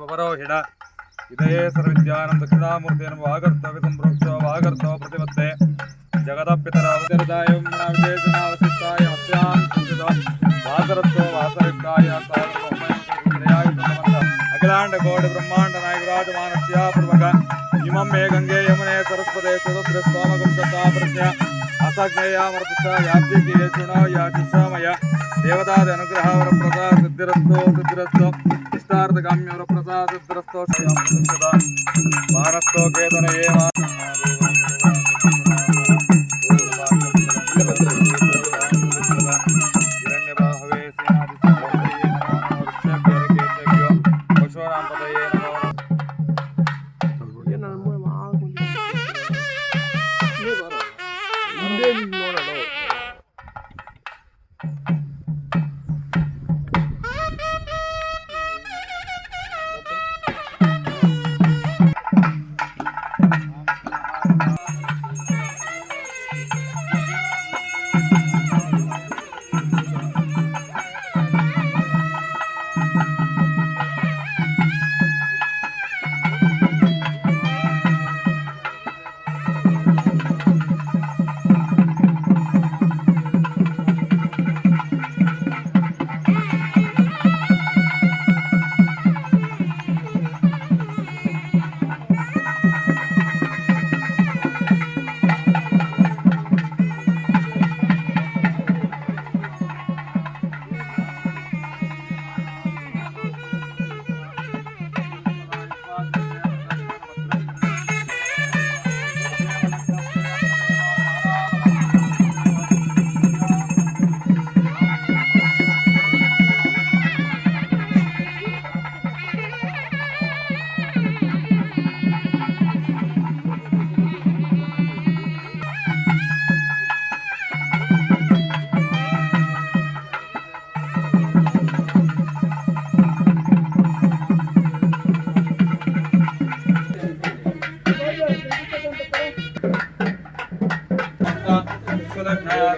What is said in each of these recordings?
ನಾರಾಯಣ ಇದೇ ಸರ್ವವಿದ್ಯಾನಂ ದಕ್ಷಿಣಾಮೂರ್ತಿ ವಾಗರ್ತವ ಸಂಪ್ರೋಕ್ಷೋ ವಾಗರ್ತವ ಪ್ರತಿಪತ್ತೆ. ಜಗದಪಿತರ ಅವತರದಾಯ ವಿಶೇಷಣಾವಶಿಷ್ಟಾಯ ಮತ್ಸ್ಯಾಂ ಸಂಚಿತ ವಾಸರತ್ವ ವಾಸರಿಕ್ಕಾಯ ಅಖಿಲಾಂಡ ಕೋಟಿ ಬ್ರಹ್ಮಾಂಡ ನಾಯಕರಾಜ ಮಾನಸ್ಯ ಪೂರ್ವಕ. ಇಮಂ ಮೇ ಗಂಗೆ ಯಮುನೆ ಸರಸ್ವತೆ ಚತುಸ್ರ ಸ್ವಾಮಗಂ ತಥಾ ಪ್ರತ್ಯ ಅಸಜ್ಞೇಯ ಮರ್ತಸ ಯಾಜ್ಞಿಕೇ ಶೃಣೋ ಯಾಚಿಷಾಮಯ ದೇವತಾದ ಅನುಗ್ರಹ ವರಪ್ರದ ಸಿದ್ಧಿರಸ್ತು ಸಿದ್ಧಿರಸ್ತು. సిద్ధార్థగామ్యవరప్రసాదరస్తో భారస్తో కేతన ఏ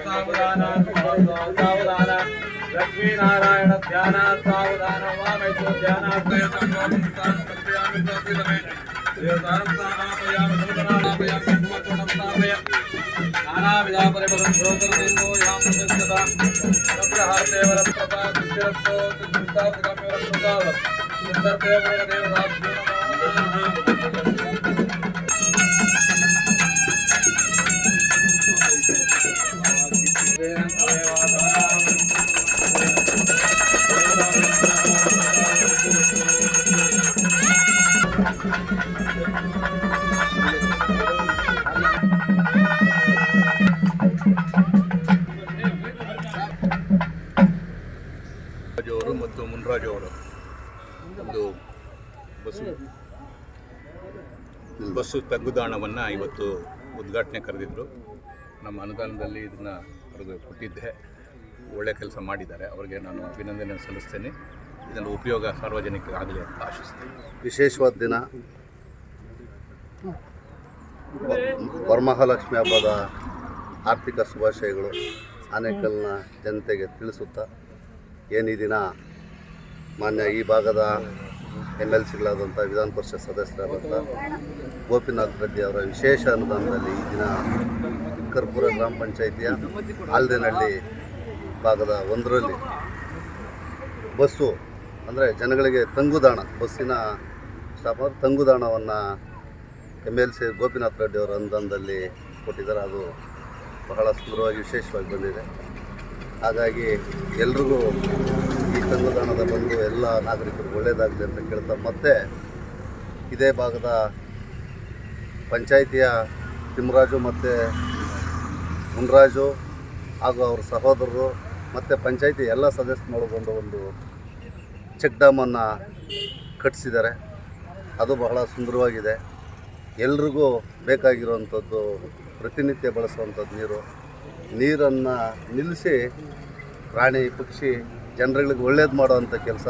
సావధాన సావధాన లక్ష్మీనారాయణ ధ్యాన సావధాన వామేశ్వర ధ్యాన నానావిధాపరిపరం ಅವರು ಮತ್ತು ಮುನ್ರಾಜು ಅವರು. ಒಂದು ಬಸ್ಸು ಬಸ್ಸು ತಂಗುದಾಣವನ್ನು ಇವತ್ತು ಉದ್ಘಾಟನೆ ಕರೆದಿದ್ದರು ನಮ್ಮ ಅನುದಾನದಲ್ಲಿ ಇದನ್ನು ಅವ್ರಿಗೆ ಕೊಟ್ಟಿದ್ದೆ. ಒಳ್ಳೆ ಕೆಲಸ ಮಾಡಿದ್ದಾರೆ. ಅವರಿಗೆ ನಾನು ಅಭಿನಂದನೆ ಸಲ್ಲಿಸ್ತೇನೆ. ಇದನ್ನು ಉಪಯೋಗ ಸಾರ್ವಜನಿಕರಾಗಲಿ ಅಂತ ಆಶಿಸ್ತೇನೆ. ವಿಶೇಷವಾದ ದಿನ. ವರಮಹಾಲಕ್ಷ್ಮಿ ಹಬ್ಬದ ಆರ್ಥಿಕ ಶುಭಾಶಯಗಳು ಆನೇಕಲ್ನ ಜನತೆಗೆ ತಿಳಿಸುತ್ತಾ, ಏನು ದಿನ ಮಾನ್ಯ ಈ ಭಾಗದ ಎಂ ಎಲ್ ಸಿಗಳಾದಂಥ ವಿಧಾನ ಪರಿಷತ್ ಸದಸ್ಯರಾದಂಥ ಗೋಪಿನಾಥ್ ರೆಡ್ಡಿ ಅವರ ವಿಶೇಷ ಅನುದಾನದಲ್ಲಿ ಈ ದಿನ ಕರ್ಪೂರ ಗ್ರಾಮ ಪಂಚಾಯಿತಿಯ ಆಲ್ದೇನಹಳ್ಳಿ ಭಾಗದ ಒಂದರಲ್ಲಿ ಬಸ್ಸು, ಅಂದರೆ ಜನಗಳಿಗೆ ತಂಗುದಾಣ, ಬಸ್ಸಿನ stop ತಂಗುದಾಣವನ್ನು M L C Gopinath Reddy ಅವರು ಅನುದಾನದಲ್ಲಿ ಕೊಟ್ಟಿದ್ದಾರೆ. ಅದು ಬಹಳ ಸುಂದರವಾಗಿ, ವಿಶೇಷವಾಗಿ ಬಂದಿದೆ. ಹಾಗಾಗಿ ಎಲ್ರಿಗೂ ಈ ತಂಗುದಾಣದ ಬಂದು ಎಲ್ಲ ನಾಗರಿಕರು ಒಳ್ಳೆಯದಾಗಲಿ ಅಂತ ಕೇಳ್ತಾ ಮತ್ತೆ ಇದೇ ಭಾಗದ ಪಂಚಾಯಿತಿಯ ತಿಮ್ಮರಾಜು ಮತ್ತು ಮುನ್ರಾಜು ಹಾಗೂ ಅವ್ರ ಸಹೋದರರು ಮತ್ತು ಪಂಚಾಯಿತಿ ಎಲ್ಲ ಸದಸ್ಯರೊಳಗೊಂಡು ಒಂದು ಚೆಕ್ ಡ್ಯಾಮನ್ನು ಕಟ್ಟಿಸಿದ್ದಾರೆ ಅದು ಬಹಳ ಸುಂದರವಾಗಿದೆ. ಎಲ್ರಿಗೂ ಬೇಕಾಗಿರುವಂಥದ್ದು ಪ್ರತಿನಿತ್ಯ ಬಳಸುವಂಥದ್ದು ನೀರು. ನೀರನ್ನು ನಿಲ್ಲಿಸಿ ಪ್ರಾಣಿ ಪಕ್ಷಿ ಜನರುಗಳಿಗೆ ಒಳ್ಳೇದು ಮಾಡುವಂಥ ಕೆಲಸ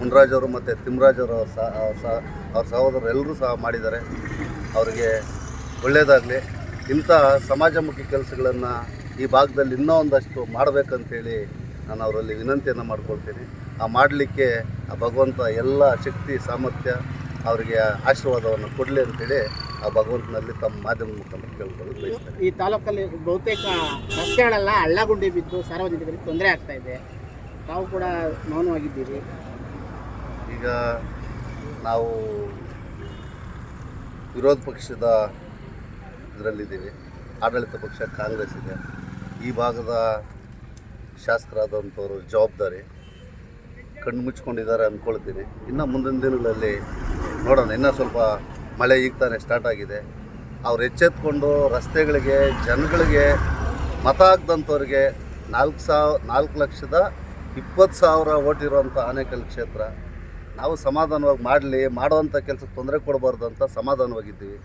ಮುನ್ರಾಜವರು ಮತ್ತು ತಿಮ್ಮರಾಜವರು ಸಹ ಸಹ, ಅವ್ರ ಸಹೋದರರು ಎಲ್ಲರೂ ಸಹ ಮಾಡಿದ್ದಾರೆ. ಅವರಿಗೆ ಒಳ್ಳೆಯದಾಗಲಿ ಇಂಥ ಸಮಾಜಮುಖಿ ಕೆಲಸಗಳನ್ನು ಈ ಭಾಗದಲ್ಲಿ ಇನ್ನೂ ಒಂದಷ್ಟು ಮಾಡಬೇಕಂತೇಳಿ ನಾನು ಅವರಲ್ಲಿ ವಿನಂತಿಯನ್ನು ಮಾಡ್ಕೊಳ್ತೀನಿ. ಆ ಮಾಡಲಿಕ್ಕೆ ಆ ಭಗವಂತ ಎಲ್ಲ ಶಕ್ತಿ, ಸಾಮರ್ಥ್ಯ ಅವರಿಗೆ ಆಶೀರ್ವಾದವನ್ನು ಕೊಡಲಿ ಅಂತೇಳಿ ಆ ಭಗವಂತನಲ್ಲಿ ತಮ್ಮ ಮಾಧ್ಯಮ ಮುಖಾಂತರ ಕೇಳ್ಕೊಳ್ಳೋದು ಬಯಸ್ತಾರೆ ಈ ತಾಲೂಕಲ್ಲಿ ಬಹುತೇಕ ರಸ್ತೆಗಳೆಲ್ಲ ಹಳ್ಳಗುಂಡಿ ಬಿದ್ದು ಸಾರ್ವಜನಿಕರಿಗೆ ತೊಂದರೆ ಆಗ್ತಾ ಇದೆ. ತಾವು ಕೂಡ ಮೌನವಾಗಿದ್ದೀರಿ. ಈಗ ನಾವು ವಿರೋಧ ಪಕ್ಷದ ಇದರಲ್ಲಿದ್ದೀವಿ. ಆಡಳಿತ ಪಕ್ಷ ಕಾಂಗ್ರೆಸ್ ಇದೆ. ಈ ಭಾಗದ ಶಾಸಕರಾದಂಥವ್ರು ಜವಾಬ್ದಾರಿ. ಕಣ್ಣು ಮುಚ್ಕೊಂಡಿದ್ದಾರೆ ಅಂದ್ಕೊಳ್ತೀನಿ. ಇನ್ನು ಮುಂದಿನ ದಿನಗಳಲ್ಲಿ ನೋಡೋಣ, ಇನ್ನೂ ಸ್ವಲ್ಪ ಮಳೆ ಈಗ ತಾನೇ ಸ್ಟಾರ್ಟ್ ಆಗಿದೆ. ಅವ್ರು ಎಚ್ಚೆತ್ಕೊಂಡು ರಸ್ತೆಗಳಿಗೆ, ಜನಗಳಿಗೆ, ಮತ ಆಗ್ದಂಥವ್ರಿಗೆ ನಾಲ್ಕು ಸಾವ, ನಾಲ್ಕು ಲಕ್ಷದ ಇಪ್ಪತ್ತು ಸಾವಿರ ಓಟಿರುವಂಥ ಆನೇಕಲ್ ಕ್ಷೇತ್ರ, ನಾವು ಸಮಾಧಾನವಾಗಿ ಮಾಡಲಿ, ಮಾಡುವಂಥ ಕೆಲಸಕ್ಕೆ ತೊಂದರೆ ಕೊಡಬಾರ್ದು ಅಂತ ಸಮಾಧಾನವಾಗಿದ್ದೀವಿ.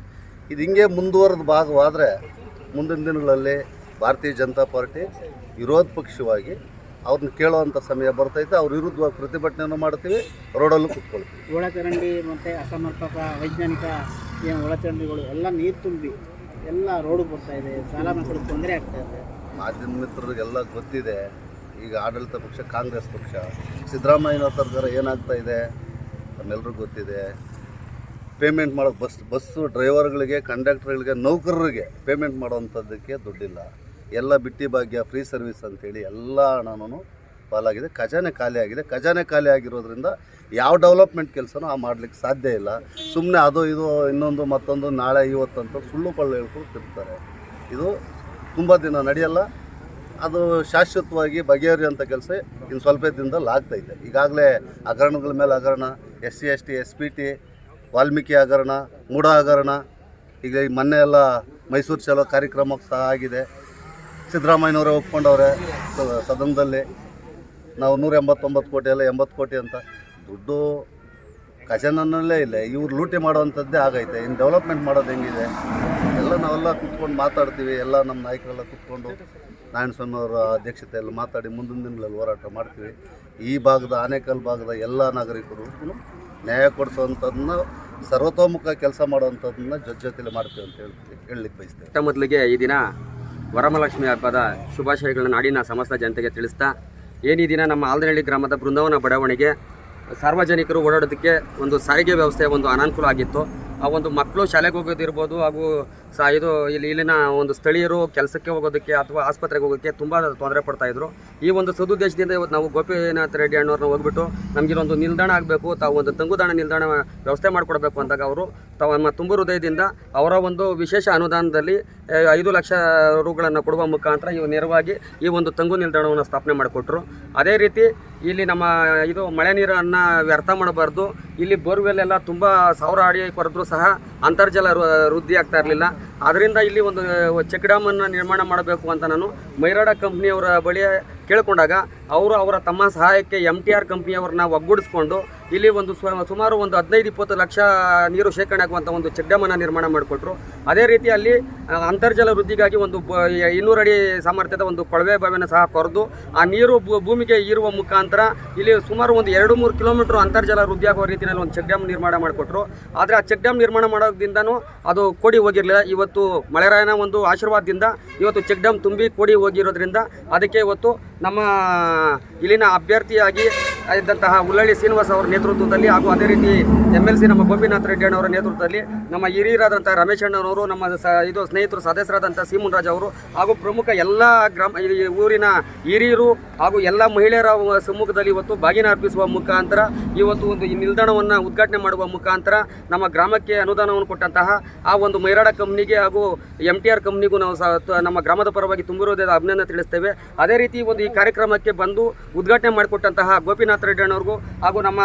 ಇದು ಹಿಂಗೆ ಮುಂದುವರೆದ ಭಾಗವಾದರೆ ಮುಂದಿನ ದಿನಗಳಲ್ಲಿ ಭಾರತೀಯ ಜನತಾ ಪಾರ್ಟಿ ವಿರೋಧ ಪಕ್ಷವಾಗಿ ಅವ್ರನ್ನ ಕೇಳುವಂಥ ಸಮಯ ಬರ್ತೈತೆ ಅವ್ರ ವಿರುದ್ಧವಾಗಿ ಪ್ರತಿಭಟನೆಯನ್ನು ಮಾಡ್ತೀವಿ ರೋಡಲ್ಲೂ ಕುತ್ಕೊಳ್ತೀವಿ. ಒಳಚರಂಡಿ ಮತ್ತು ಅಸಮರ್ಪಕ ವೈಜ್ಞಾನಿಕ ಏನು ಒಳಚರಂಡಿಗಳು ಎಲ್ಲ ನೀರು ತುಂಬಿ ಎಲ್ಲ ರೋಡು ಬರ್ತಾ ಇದೆ ಸಾಲ ಮಕ್ಕಳು ತೊಂದರೆ ಆಗ್ತಾ ಇದೆ. ಮಾಧ್ಯಮ ಮಿತ್ರರಿಗೆಲ್ಲ ಗೊತ್ತಿದೆ ಈಗ ಆಡಳಿತ ಪಕ್ಷ ಕಾಂಗ್ರೆಸ್ ಪಕ್ಷ ಸಿದ್ದರಾಮಯ್ಯನವ್ರ ಸರ್ಕಾರ ಏನಾಗ್ತಾ ಇದೆ ನಮ್ಮೆಲ್ರಿಗೂ ಗೊತ್ತಿದೆ. ಪೇಮೆಂಟ್ ಮಾಡೋ ಬಸ್ ಬಸ್ಸು ಡ್ರೈವರ್ಗಳಿಗೆ ಕಂಡಕ್ಟರ್ಗಳಿಗೆ ನೌಕರರಿಗೆ ಪೇಮೆಂಟ್ ಮಾಡೋವಂಥದ್ದಕ್ಕೆ ದುಡ್ಡಿಲ್ಲ. ಎಲ್ಲ ಬಿಟ್ಟಿ ಭಾಗ್ಯ ಫ್ರೀ ಸರ್ವಿಸ್ ಅಂತೇಳಿ ಎಲ್ಲ ಹಣನೂ ಪಾಲಾಗಿದೆ. ಖಜಾನೆ ಖಾಲಿ ಆಗಿದೆ. ಖಜಾನೆ ಖಾಲಿ ಆಗಿರೋದ್ರಿಂದ ಯಾವ ಡೆವಲಪ್ಮೆಂಟ್ ಕೆಲಸನೂ ಆ ಮಾಡ್ಲಿಕ್ಕೆ ಸಾಧ್ಯ ಇಲ್ಲ. ಸುಮ್ಮನೆ ಅದು, ಇದು, ಇನ್ನೊಂದು, ಮತ್ತೊಂದು, ನಾಳೆ ಇವತ್ತಂತ ಸುಳ್ಳು ಪಳ್ಳು ಹೇಳ್ಕೊಂಡು ಇದು ತುಂಬ ದಿನ ನಡೆಯಲ್ಲ. ಅದು ಶಾಶ್ವತವಾಗಿ ಬಗೆಹರಿಯುವಂಥ ಕೆಲಸ ಇನ್ನು ಸ್ವಲ್ಪ ದಿನದಲ್ಲಿ ಆಗ್ತೈತೆ ಈಗಾಗಲೇ ಹಗರಣಗಳ ಮೇಲೆ ಹಗರಣ, S C, S T, S P T, Valmiki ಹಗರಣ, ಮೂಢ ಹಗರಣ, ಈಗ ಮೊನ್ನೆ ಎಲ್ಲ ಮೈಸೂರು ಚಲೋ ಕಾರ್ಯಕ್ರಮಕ್ಕೆ ಸಹ ಆಗಿದೆ. ಸಿದ್ದರಾಮಯ್ಯನವರೇ ಒಪ್ಕೊಂಡವ್ರೆ, ಸದನದಲ್ಲಿ. ನಾವು ನೂರ ಎಂಬತ್ತೊಂಬತ್ತು ಕೋಟಿ ಅಲ್ಲ, ಎಂಬತ್ತು ಕೋಟಿ ಅಂತ. ದುಡ್ಡು ಖಜಾನಲ್ಲೇ ಇಲ್ಲ. ಇವ್ರು ಲೂಟಿ ಮಾಡುವಂಥದ್ದೇ ಆಗೈತೆ. ಇನ್ನು ಡೆವಲಪ್ಮೆಂಟ್ ಮಾಡೋದು ಹೆಂಗಿದೆ? ಎಲ್ಲ ನಾವೆಲ್ಲ ಕೂತ್ಕೊಂಡು ಮಾತಾಡ್ತೀವಿ. ಎಲ್ಲ ನಮ್ಮ ನಾಯಕರೆಲ್ಲ ಕೂತ್ಕೊಂಡು ನಾರಾಯಣ ಸ್ವಾಮಿ ಅವರ ಅಧ್ಯಕ್ಷತೆಯಲ್ಲಿ ಮಾತಾಡಿ ಮುಂದಿನ ದಿನಗಳಲ್ಲಿ ಹೋರಾಟ ಮಾಡ್ತೀವಿ. ಈ ಭಾಗದ, ಆನೇಕಲ್ ಭಾಗದ ಎಲ್ಲ ನಾಗರಿಕರು ನ್ಯಾಯ ಕೊಡಿಸುವಂಥದ್ದನ್ನ, ಸರ್ವತೋಮುಖ ಕೆಲಸ ಮಾಡುವಂಥದ್ದನ್ನ ಜೊತೆ ಜೊತೆಲಿ ಮಾಡ್ತೀವಿ ಅಂತ ಹೇಳ್ತೀವಿ, ಹೇಳಲಿಕ್ಕೆ ಬಯಸ್ತೇವೆ. ಮೊದಲಿಗೆ ಈ ದಿನ ವರಮಹಾಲಕ್ಷ್ಮಿ ಹಬ್ಬದ ಶುಭಾಶಯಗಳನ್ನು ನಾಡಿನ ಸಮಸ್ತ ಜನತೆಗೆ ತಿಳಿಸ್ತಾ, ಏನೀ ದಿನ ನಮ್ಮ ಆಲ್ದನಹಳ್ಳಿ ಗ್ರಾಮದ ಬೃಂದಾವನ ಬಡಾವಣೆಗೆ ಸಾರ್ವಜನಿಕರು ಓಡಾಡೋದಕ್ಕೆ ಒಂದು ಸಾರಿಗೆ ವ್ಯವಸ್ಥೆ ಒಂದು ಅನಾನುಕೂಲ ಆಗಿತ್ತು. ಆ ಒಂದು ಮಕ್ಕಳು ಶಾಲೆಗೆ ಹೋಗೋದಿರ್ಬೋದು ಹಾಗೂ ಸ ಇದು ಇಲ್ಲಿ ಇಲ್ಲಿನ ಒಂದು ಸ್ಥಳೀಯರು ಕೆಲಸಕ್ಕೆ ಹೋಗೋದಕ್ಕೆ ಅಥವಾ ಆಸ್ಪತ್ರೆಗೆ ಹೋಗೋಕ್ಕೆ ತುಂಬ ತೊಂದರೆ ಪಡ್ತಾಯಿದ್ರು ಈ ಒಂದು ಸದುದ್ದೇಶದಿಂದ ಇವತ್ತು ನಾವು ಗೋಪಿನಾಥ್ ರೆಡ್ಡಿ ಅಣ್ಣವ್ರನ್ನ ಹೋಗ್ಬಿಟ್ಟು ನಮಗೆ ಒಂದು ನಿಲ್ದಾಣ ಆಗಬೇಕು, ತಾವು ಒಂದು ತಂಗುದಾಣ ನಿಲ್ದಾಣ ವ್ಯವಸ್ಥೆ ಮಾಡಿಕೊಡ್ಬೇಕು ಅಂದಾಗ ಅವರು ತಮ್ಮ ತುಂಬ ಹೃದಯದಿಂದ ಅವರ ಒಂದು ವಿಶೇಷ ಅನುದಾನದಲ್ಲಿ ಐದು ಲಕ್ಷ ರೂಗಳನ್ನು ಕೊಡುವ ಮುಖಾಂತರ ಇವು ನೇರವಾಗಿ ಈ ಒಂದು ತಂಗು ನಿಲ್ದಾಣವನ್ನು ಸ್ಥಾಪನೆ ಮಾಡಿಕೊಟ್ರು. ಅದೇ ರೀತಿ ಇಲ್ಲಿ ನಮ್ಮ ಇದು ಮಳೆ ನೀರನ್ನು ವ್ಯರ್ಥ ಮಾಡಬಾರ್ದು. ಇಲ್ಲಿ ಬೋರ್ವೆಲ್ ಎಲ್ಲ ತುಂಬ ಸಾವಿರ ಅಡಿ ಕೊರೆದ್ರೂ ಸಹ ಅಂತರ್ಜಲ ವೃದ್ಧಿ ಆಗ್ತಾ ಇರಲಿಲ್ಲ. ಅದರಿಂದ ಇಲ್ಲಿ ಒಂದು ಚೆಕ್ ಡ್ಯಾಮನ್ನು ನಿರ್ಮಾಣ ಮಾಡಬೇಕು ಅಂತ ನಾನು ಮೈರಾಡ ಕಂಪ್ನಿಯವರ ಬಳಿ ಕೇಳಿಕೊಂಡಾಗ, ಅವರು ಅವರ ತಮ್ಮ ಸಹಾಯಕ್ಕೆ ಎಂ ಟಿ ಆರ್ ಕಂಪ್ನಿಯವ್ರನ್ನ ಒಗ್ಗೂಡಿಸ್ಕೊಂಡು ಇಲ್ಲಿ ಒಂದು ಸುಮಾರು ಒಂದು ಹದಿನೈದು, ಇಪ್ಪತ್ತು ಲಕ್ಷ ನೀರು ಶೇಖರಣೆ ಆಗುವಂಥ ಒಂದು ಚೆಕ್ ಡ್ಯಾಮನ್ನು ನಿರ್ಮಾಣ ಮಾಡಿಕೊಟ್ರು. ಅದೇ ರೀತಿ ಅಲ್ಲಿ ಅಂತರ್ಜಲ ವೃದ್ಧಿಗಾಗಿ ಒಂದು ಇನ್ನೂರು ಅಡಿ ಸಾಮರ್ಥ್ಯದ ಒಂದು ಕೊಳವೆ ಬಾವಿಯನ್ನು ಸಹ ಕೊರೆದು, ಆ ನೀರು ಭೂಮಿಗೆ ಇರುವ ಮುಖಾಂತರ ಇಲ್ಲಿ ಸುಮಾರು ಒಂದು ಎರಡು ಮೂರು ಕಿಲೋಮೀಟರ್ ಅಂತರ್ಜಲ ವೃದ್ಧಿ ಆಗುವ ರೀತಿಯಲ್ಲಿ ಒಂದು ಚೆಕ್ ಡ್ಯಾಮ್ ನಿರ್ಮಾಣ ಮಾಡಿಕೊಟ್ರು. ಆದರೆ ಆ ಚೆಕ್ ಡ್ಯಾಮ್ ನಿರ್ಮಾಣ ಮಾಡೋದ್ರಿಂದನೂ ಅದು ಕೋಡಿ ಹೋಗಿರಲಿಲ್ಲ. ಇವತ್ತು ಮಳೆರಾಯನ ಒಂದು ಆಶೀರ್ವಾದದಿಂದ ಇವತ್ತು ಚೆಕ್ ಡ್ಯಾಮ್ ತುಂಬಿ ಕೋಡಿ ಹೋಗಿರೋದ್ರಿಂದ ಅದಕ್ಕೆ ಇವತ್ತು ನಮ್ಮ ಇಲ್ಲಿನ ಅಭ್ಯರ್ಥಿಯಾಗಿ ಇದ್ದಂತಹ ಉಳ್ಳಳ್ಳಿ ಶ್ರೀನಿವಾಸ್ ಅವರ ನೇತೃತ್ವದಲ್ಲಿ ಹಾಗೂ ಅದೇ ರೀತಿ ಎಂ ಎಲ್ ಸಿ ನಮ್ಮ ಗೋಪಿನಾಥ್ ರೆಡ್ಡಿ ಅಣ್ಣವರ ನೇತೃತ್ವದಲ್ಲಿ ನಮ್ಮ ಹಿರಿಯರಾದಂಥ ರಮೇಶ್ ಅಣ್ಣನವರು ನಮ್ಮ ಸ, ಇದು ಸ್ನೇಹಿತರು ಸದಸ್ಯರಾದಂಥ ಸೀಮುನ್ರಾಜ್ ಅವರು ಹಾಗೂ ಪ್ರಮುಖ ಎಲ್ಲ ಗ್ರಾಮ ಊರಿನ ಹಿರಿಯರು ಹಾಗೂ ಎಲ್ಲ ಮಹಿಳೆಯರ ಸಮ್ಮುಖದಲ್ಲಿ ಇವತ್ತು ಬಾಗಿನ ಅರ್ಪಿಸುವ ಮುಖಾಂತರ, ಇವತ್ತು ಒಂದು ಈ ನಿಲ್ದಾಣವನ್ನು ಉದ್ಘಾಟನೆ ಮಾಡುವ ಮುಖಾಂತರ ನಮ್ಮ ಗ್ರಾಮಕ್ಕೆ ಅನುದಾನವನ್ನು ಕೊಟ್ಟಂತಹ ಆ ಒಂದು ಮೈರಾಡ ಕಂಪ್ನಿಗೆ ಹಾಗೂ ಎಂ ಟಿ ಆರ್ ಕಂಪ್ನಿಗೂ ನಾವು ನಮ್ಮ ಗ್ರಾಮದ ಪರವಾಗಿ ತುಂಬಿರೋದೇ ಅಭಿನಂದನೆ ತಿಳಿಸ್ತೇವೆ. ಅದೇ ರೀತಿ ಒಂದು ಈ ಕಾರ್ಯಕ್ರಮಕ್ಕೆ ಬಂದು ಉದ್ಘಾಟನೆ ಮಾಡಿಕೊಟ್ಟಂತಹ ಗೋಪಿನಾಥ್ ರೆಡ್ಡಿ ಅಣ್ಣವ್ರಿಗೂ ಹಾಗೂ ನಮ್ಮ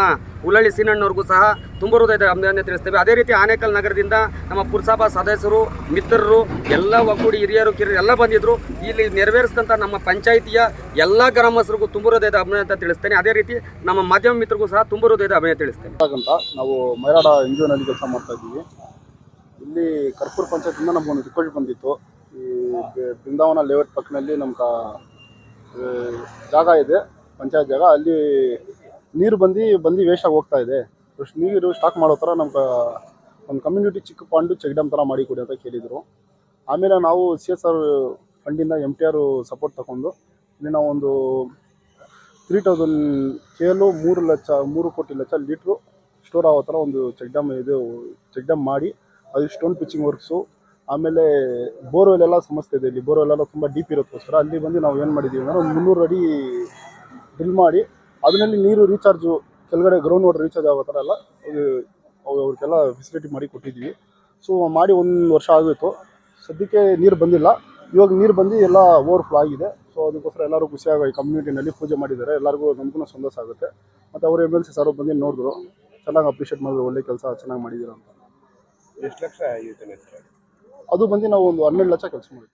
ಉಳ್ಳಳ್ಳಿ ಸೀನಣ್ಣವ್ರಿಗೂ ಸಹ ತುಂಬ ಹೃದಯದ ಅಭಿನಂದನೆ ತಿಳಿಸ್ತೇವೆ. ಅದೇ ರೀತಿ ಆನೇಕಲ್ ನಗರದಿಂದ ನಮ್ಮ ಪುರಸಭಾ ಸದಸ್ಯರು, ಮಿತ್ರರು, ಎಲ್ಲ ಒಗ್ಗೂಡಿ ಹಿರಿಯರು, ಕಿರಿಯರು ಎಲ್ಲ ಬಂದಿದ್ರು. ಇಲ್ಲಿ ನೆರವೇರಿಸಿದಂಥ ನಮ್ಮ ಪಂಚಾಯಿತಿಯ ಎಲ್ಲ ಗ್ರಾಮಸ್ಥರಿಗೂ ತುಂಬ ಹೃದಯದ ಅಭಿನಂದನೆ ತಿಳಿಸ್ತೇನೆ. ಅದೇ ರೀತಿ ನಮ್ಮ ಮಾಧ್ಯಮ ಮಿತ್ರರಿಗೂ ಸಹ ತುಂಬ ಅಭಿನಂದನೆ ತಿಳಿಸ್ತೇನೆ. ನಾವು ಮೈರಾಡ ಇಂಜಿನಲ್ಲಿ ಕೆಲಸ ಮಾಡ್ತಾ ಇದ್ದೀವಿ. ಇಲ್ಲಿ ಕರ್ಪೂರ್ ಪಂಚಾಯತಿಂದ ನಮಗೊಂದು ರಿಕ್ವೆಸ್ಟ್ ಬಂದಿತ್ತು. ಈ ಬೃಂದಾವನ ಲೇಔಟ್ ಪಕ್ಕದಲ್ಲಿ ನಮ್ಮ ಕಾ ಜಾಗ ಇದೆ. ಪಂಚಾಯತ್ ಜಾಗ, ಅಲ್ಲಿ ನೀರು ಬಂದು ಬಂದು ವೇಸ್ಟ್ ಆಗಿ ಹೋಗ್ತಾ ಇದೆ. ಫಸ್ಟ್ ನೀರು ಸ್ಟಾಕ್ ಮಾಡೋ ಥರ ನಮ್ಮ ಒಂದು ಕಮ್ಯುನಿಟಿ ಚಿಕ್ಕ ಪಾಂಡು ಚೆಕ್ ಡ್ಯಾಮ್ ಥರ ಮಾಡಿ ಕೊಡಿ ಅಂತ ಕೇಳಿದರು. ಆಮೇಲೆ ನಾವು ಸಿ ಎಸ್ ಆರ್ ಫಂಡಿಂದ ಎಂ ಟಿ ಆರ್ ಸಪೋರ್ಟ್ ತಗೊಂಡು ಇಲ್ಲಿ ನಾವು ಒಂದು ತ್ರೀ ತೌಸಂಡ್ ಕೇಲು ಮೂರು ಲಕ್ಷ, ಮೂರು ಕೋಟಿ ಲಕ್ಷ ಲೀಟ್ರು ಸ್ಟೋರ್ ಆಗೋ ಥರ ಒಂದು ಚೆಕ್ ಡ್ಯಾಮ್ ಇದು ಚೆಕ್ ಡ್ಯಾಮ್ ಮಾಡಿ ಅದು ಸ್ಟೋನ್ ಪಿಚ್ಚಿಂಗ್ ವರ್ಕ್ಸು ಆಮೇಲೆ ಬೋರ್ವೆಲ್ ಎಲ್ಲ ಸಮಸ್ಯೆ ಇದೆ ಇಲ್ಲಿ. ಬೋರ್ವೆಲ್ ಎಲ್ಲ ತುಂಬ ಡೀಪ್ ಇರೋದಕ್ಕೋಸ್ಕರ ಅಲ್ಲಿ ಬಂದು ನಾವು ಏನು ಮಾಡಿದ್ದೀವಿ ಅಂದರೆ ಒಂದು ಮುನ್ನೂರು ಅಡಿ ಡ್ರಿಲ್ ಮಾಡಿ ಅದರಲ್ಲಿ ನೀರು ರೀಚಾರ್ಜು ಕೆಳಗಡೆ ಗ್ರೌಂಡ್ ವಾಟರ್ ರೀಚಾರ್ಜ್ ಆಗೋ ಥರ ಎಲ್ಲ ಅವ್ರಿಗೆಲ್ಲ ಫೆಸಿಲಿಟಿ ಮಾಡಿ ಕೊಟ್ಟಿದ್ವಿ ಸೊ ಮಾಡಿ ಒಂದು ವರ್ಷ ಆಗೋಯಿತು. ಸದ್ಯಕ್ಕೆ ನೀರು ಬಂದಿಲ್ಲ. ಇವಾಗ ನೀರು ಬಂದು ಎಲ್ಲ ಓವರ್ಫ್ಲೋ ಆಗಿದೆ. ಸೊ ಅದಕ್ಕೋಸ್ಕರ ಎಲ್ಲರೂ ಖುಷಿಯಾಗಿ ಕಮ್ಯುನಿಟಿನಲ್ಲಿ ಪೂಜೆ ಮಾಡಿದ್ದಾರೆ. ಎಲ್ಲರಿಗೂ ನಮಗೂ ಸಂತೋಷ ಆಗುತ್ತೆ. ಮತ್ತು ಅವರು ಎಂ ಎಲ್ ಸಿ ಸರ್ ಬಂದು ನೋಡಿದ್ರು. ಚೆನ್ನಾಗಿ ಅಪ್ರಿಷಿಯೇಟ್ ಮಾಡಿದ್ರು. ಒಳ್ಳೆ ಕೆಲಸ ಚೆನ್ನಾಗಿ ಮಾಡಿದ್ದೀರ ಅಂತ. ಎಷ್ಟು ಲಕ್ಷ ಅದು ಬಂದು ನಾವು ಒಂದು ಹನ್ನೆರಡು ಲಕ್ಷ ಕೆಲಸ ಮಾಡಿದ್ವಿ.